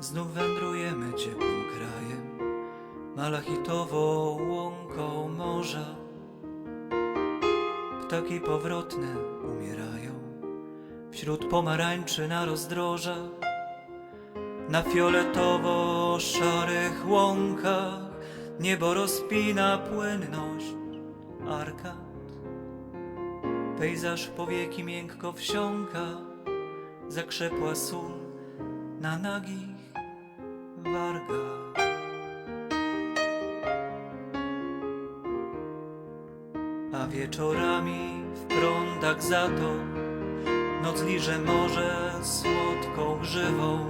Znów wędrujemy ciepłym krajem, malachitową łąką morza. Ptaki powrotne umierają wśród pomarańczy na rozdrożach, na fioletowo-szarych łąkach niebo rozpina płynność arkad. Pejzaż powieki miękko wsiąka, zakrzepła sól na nagich wargach. A wieczorami w prądach za to noc liże morze słodką grzywą.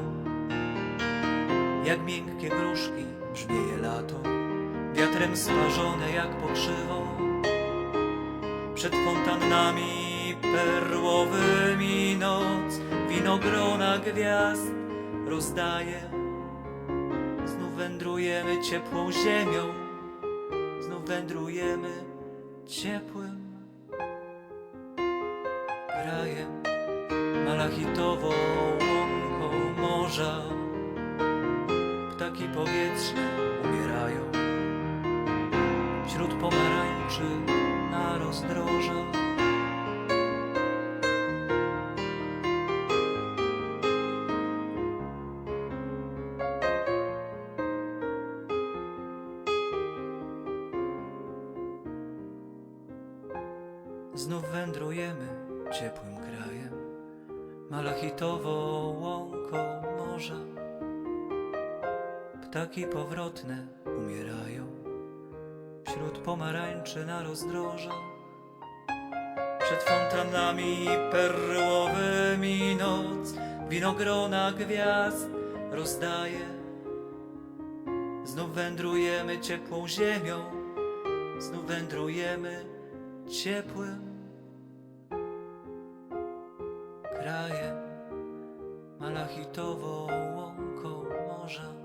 Jak miękkie gruszki brzmieje lato, wiatrem sparzone jak pokrzywą. Przed fontannami perłowymi noc winogrona gwiazd rozdaje. Wędrujemy ciepłą ziemią, znów wędrujemy ciepłym krajem, malachitową łąką morza. Ptaki powietrzne umierają wśród pomarańczy na rozdrożach. Znów wędrujemy ciepłym krajem, malachitową łąką morza. Ptaki powrotne umierają wśród pomarańczy na rozdroża. Przed fontannami perłowymi noc winogrona gwiazd rozdaje. Znów wędrujemy ciepłą ziemią, znów wędrujemy ciepłym rajem, malachitową łąką morza.